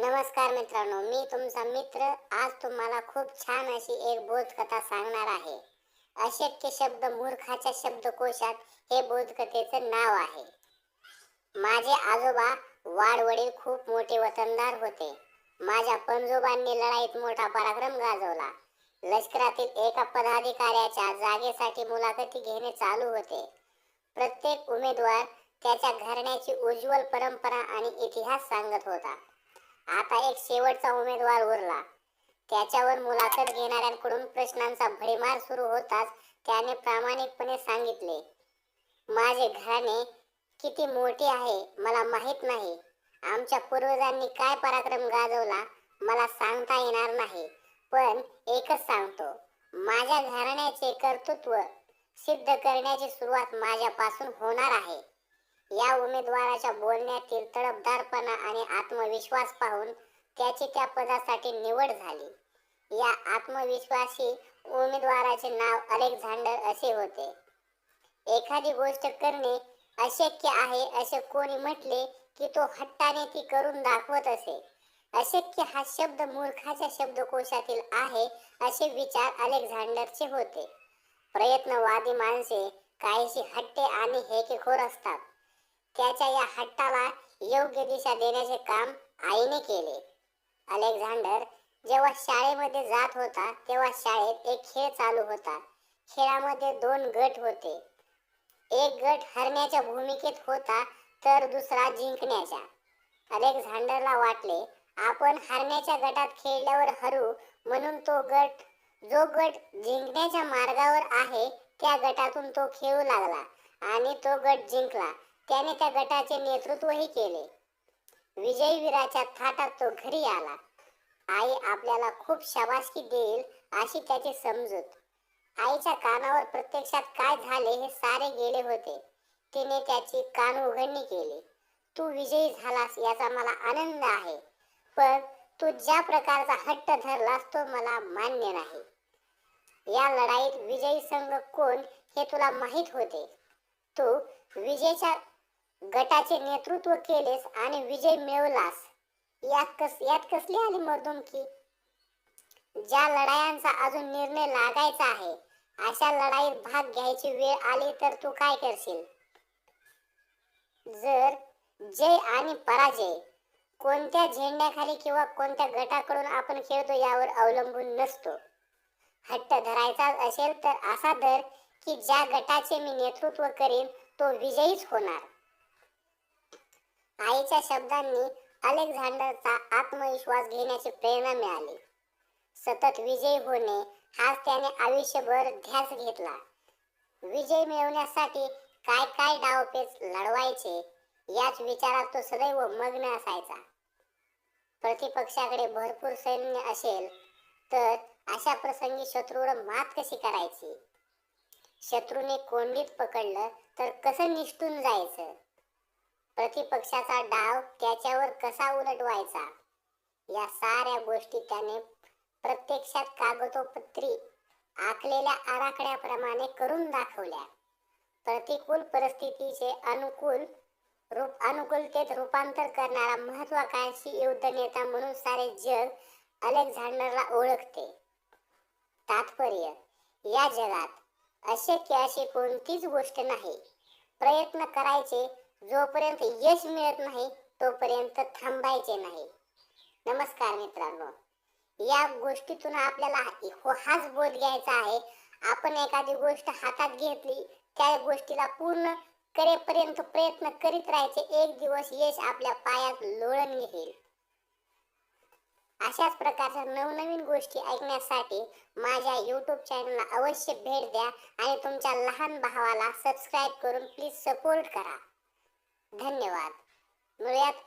नमस्कार मित्रांनो मी तुमचा मित्र. आज तुम्हाला खूप छान अशी एक बोधकथा सांगणार आहे. अशक्य शब्द मूर्खाच्या शब्दकोशात हे बोधकथेचं नाव आहे. माझे आजोबा वाडवडील खूप मोठे वतनदार होते. माझ्या पणजोबांनी लढाईत मोठा पराक्रम गाजवला. लष्करातील एका पदाधिकाऱ्याच्या जागेसाठी मुलाखती घेणे चालू होते. प्रत्येक उमेदवार त्याच्या घराण्याची उज्ज्वल परंपरा आणि इतिहास सांगत होता. आता एक शेवटचा उमेदवार उरला. त्याच्यावर मुलाखत घेणाऱ्यांकडून प्रश्नांचा भडीमार सुरू होताच त्याने प्रामाणिकपणे सांगितले माझे घराणे किती मोठे आहे मला माहीत नाही. आमच्या पूर्वजांनी काय पराक्रम गाजवला मला सांगता येणार नाही. पण एकच सांगतो माझ्या घराण्याचे कर्तृत्व सिद्ध करण्याची सुरुवात माझ्यापासून होणार आहे. या उमेदवाराच्या बोलण्यातील तडफदारपणा आणि आत्मविश्वास पाहून त्याची त्या पदासाठी निवड झाली. या आत्मविश्वासी उमेदवाराचे नाव अलेक्झांडर असे होते. एखादी गोष्ट करणे अशक्य आहे असे कोणी म्हटले की तो हट्टाने ती करून दाखवत असे. अशक्य हा शब्द मूर्खाच्या शब्दकोशातील आहे असे विचार अलेक्झांडरचे होते. प्रयत्नवादी माणसे काहीशी हट्टे आणि हेकेखोर असतात. त्याच्या या हट्टाला योग्य दिशा देण्याचे काम आईने केले. अलेक्झांडर जेव्हा शाळेमध्ये जात होता तेव्हा शाळेत एक खेळ चालू होता. खेळामध्ये दोन गट होते. एक गट हरण्याच्या भूमिकेत होता तर दुसरा जिंकण्याच्या. अलेक्झांडरला वाटले आपण हरण्याच्या गटात खेळल्यावर हरू म्हणून तो गट जो गट जिंकण्याच्या मार्गावर आहे त्या गटातून तो खेळू लागला आणि तो गट जिंकला. त्याने त्या गटाचे नेतृत्वही केले. विजयवीराच्या थाटात तो घरी आला. आई आपल्याला खूप शाबासकी देईल अशी त्याची समजूत. आईच्या कानावर प्रत्यक्षात काय झाले हे सारे गेले होते. तिने त्याची कान उघडणी केली. तू विजयी झालास याचा मला आनंद आहे. पण तू ज्या प्रकारचा हट्ट धरलास तो मला मान्य नाही. या लढाईत विजयी संघ कोण हे तुला माहीत होते. तू विजयच्या गटाचे नेतृत्व केलेस आणि विजय मिळवलास. यात कस यात कसली आली मर्दुमकी? ज्या लढायांचा अजून निर्णय लागायचा आहे अशा लढाईत भाग घ्यायची वेळ आली तर तू काय करशील? जर जय आणि पराजय कोणत्या झेंड्याखाली किंवा कोणत्या गटाकडून आपण खेळतो यावर अवलंबून नसतो. हट्ट धरायचा असेल तर असा धर की ज्या गटाचे मी नेतृत्व करीन तो विजयीच होणार. आईच्या शब्दांनी अलेक्झांडरचा आत्मविश्वास घेण्याची प्रेरणा मिळाली. सतत विजयी होणे हाच त्याने आयुष्यभर ध्यास घेतला. विजय मिळवण्यासाठी काय काय डावपेच लढवायचे याच विचारात तो सदैव मग्न असायचा. प्रतिपक्षाकडे भरपूर सैन्य असेल तर अशा प्रसंगी शत्रूवर मात कशी करायची? शत्रूने कोंडीत पकडलं तर कसं निष्ठून जायचं? प्रतिपक्षाचा डाव त्याच्यावर कसा उलटवायचा? या साऱ्या गोष्टी त्याने प्रत्यक्षात कागदोपत्री आखलेल्या आराखड्याप्रमाणे करून दाखवल्या. प्रतिकूल परिस्थितीचे अनुकूल रूप अनुकूलतेत रूपांतर करणारा महत्वाकांक्षी युद्ध नेता म्हणून सारे जग अलेक्झांडरला ओळखते. तात्पर्य या जगात अशक्य अशी कोणतीच गोष्ट नाही. प्रयत्न करायचे जोपर्यंत यश मिळत नाही तोपर्यंत थांबायचे नाही. नमस्कार मित्रांनो. या गोष्टीतून आपल्याला हो- हाच बोध घ्यायचा आहे. आपण एखादी गोष्ट हातात घेतली त्या गोष्टीला पूर्ण करेपर्यंत प्रयत्न करीत राहायचे. एक दिवस यश आपल्या पायात लोळण घेईल. अशाच प्रकारच्या नवनवीन गोष्टी ऐकण्यासाठी माझ्या यूट्यूब चॅनलला अवश्य भेट द्या आणि तुमच्या लहान भावाला सबस्क्राईब करून प्लीज सपोर्ट करा. धन्यवाद मिळूयात पुढ-